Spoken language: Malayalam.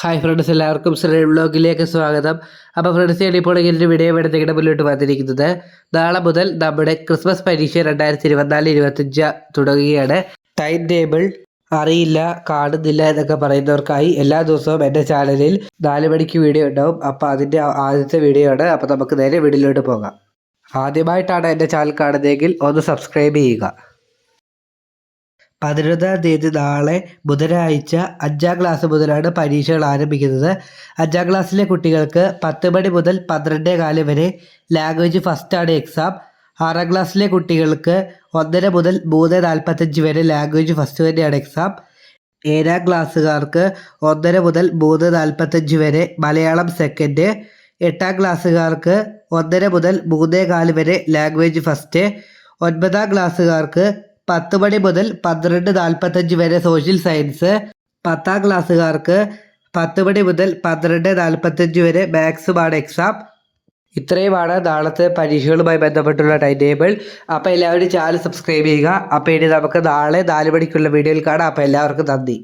ഹായ് ഫ്രണ്ട്സ് എല്ലാവർക്കും ശ്രീ ബ്ലോഗിലേക്ക് സ്വാഗതം. അപ്പോൾ ഫ്രണ്ട്സ് ഇപ്പോൾ ഇങ്ങനെ വീഡിയോ എടുത്ത് നിങ്ങളുടെ മുന്നോട്ട് വന്നിരിക്കുന്നത്. നാളെ മുതൽ നമ്മുടെ ക്രിസ്മസ് പരീക്ഷ രണ്ടായിരത്തി ഇരുപത്തിനാല് ഇരുപത്തഞ്ച് തുടങ്ങുകയാണ്. ടൈം ടേബിൾ അറിയില്ല കാണുന്നില്ല എന്നൊക്കെ പറയുന്നവർക്കായി എല്ലാ ദിവസവും എന്റെ ചാനലിൽ നാല് മണിക്ക് വീഡിയോ ഉണ്ടാവും. അപ്പോൾ അതിന്റെ ആദ്യത്തെ വീഡിയോ ആണ്. അപ്പോൾ നമുക്ക് നേരെ വീഡിയോയിലോട്ട് പോകാം. ആദ്യമായിട്ടാണ് എന്റെ ചാനൽ കാണുന്നതെങ്കിൽ ഒന്ന് സബ്സ്ക്രൈബ് ചെയ്യുക. പതിനൊന്നാം തീയതി നാളെ ബുധനാഴ്ച അഞ്ചാം ക്ലാസ് മുതലാണ് പരീക്ഷകൾ ആരംഭിക്കുന്നത്. അഞ്ചാം ക്ലാസ്സിലെ കുട്ടികൾക്ക് പത്ത് മണി മുതൽ പന്ത്രണ്ടേ കാൽ വരെ ലാംഗ്വേജ് ഫസ്റ്റാണ് എക്സാം ആറാം ക്ലാസ്സിലെ കുട്ടികൾക്ക് ഒന്നര മുതൽ മൂന്ന് നാൽപ്പത്തഞ്ച് വരെ ലാംഗ്വേജ് ഫസ്റ്റ് തന്നെയാണ് എക്സാം ഏഴാം ക്ലാസ്സുകാർക്ക് ഒന്നര മുതൽ മൂന്ന് നാൽപ്പത്തഞ്ച് വരെ മലയാളം സെക്കൻഡ് എട്ടാം ക്ലാസ്സുകാർക്ക് ഒന്നര മുതൽ മൂന്നേ കാൽ വരെ ലാംഗ്വേജ് ഫസ്റ്റ് ഒൻപതാം ക്ലാസ്സുകാർക്ക് പത്ത് മണി മുതൽ പന്ത്രണ്ട് നാൽപ്പത്തഞ്ച് വരെ സോഷ്യൽ സയൻസ് പത്താം ക്ലാസ്സുകാർക്ക് പത്ത് മണി മുതൽ പന്ത്രണ്ട് നാൽപ്പത്തഞ്ച് വരെ മാത്സുമാണ് എക്സാം ഇത്രയുമാണ് നാളത്തെ പരീക്ഷകളുമായി ബന്ധപ്പെട്ടുള്ള ടൈം ടേബിൾ അപ്പോൾ എല്ലാവരും ചാനൽ സബ്സ്ക്രൈബ് ചെയ്യുക. അപ്പോൾ ഇനി നമുക്ക് നാളെ നാല് മണിക്കുള്ള വീഡിയോയിൽ കാണാം. അപ്പോൾ എല്ലാവർക്കും നന്ദി.